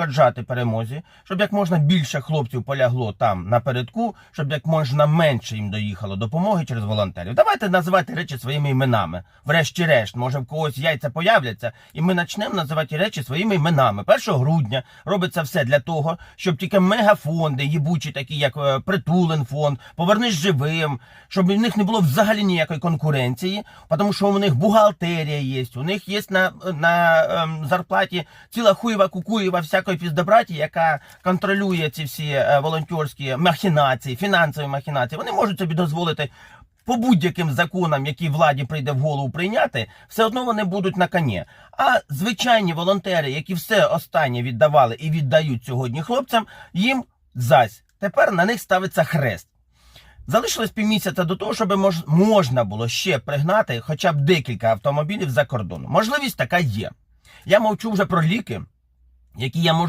перешкоджати перемозі, щоб як можна більше хлопців полягло там напередку, щоб як можна менше їм доїхало допомоги через волонтерів. Давайте називати речі своїми іменами. Врешті-решт, може в когось яйця появляться, і ми почнемо називати речі своїми іменами. 1 грудня робиться все для того, щоб тільки мегафонди, їбучі, такі як е, Притулен фонд, повернись живим, щоб в них не було взагалі ніякої конкуренції, тому що у них бухгалтерія є, у них є на, на ем, зарплаті ціла хуєва кукуєва всякої піздобраті, яка контролює ці всі е, волонтерські махінації, фінансові махінації. Вони можуть собі дозволити по будь-яким законам, які владі прийде в голову прийняти, все одно вони будуть на коні. А звичайні волонтери, які все останнє віддавали і віддають сьогодні хлопцям, їм зась. Тепер на них ставиться хрест. Залишилось півмісяця до того, щоб мож, можна було ще пригнати хоча б декілька автомобілів за кордон. Можливість така є. Я мовчу вже про ліки, які я можу.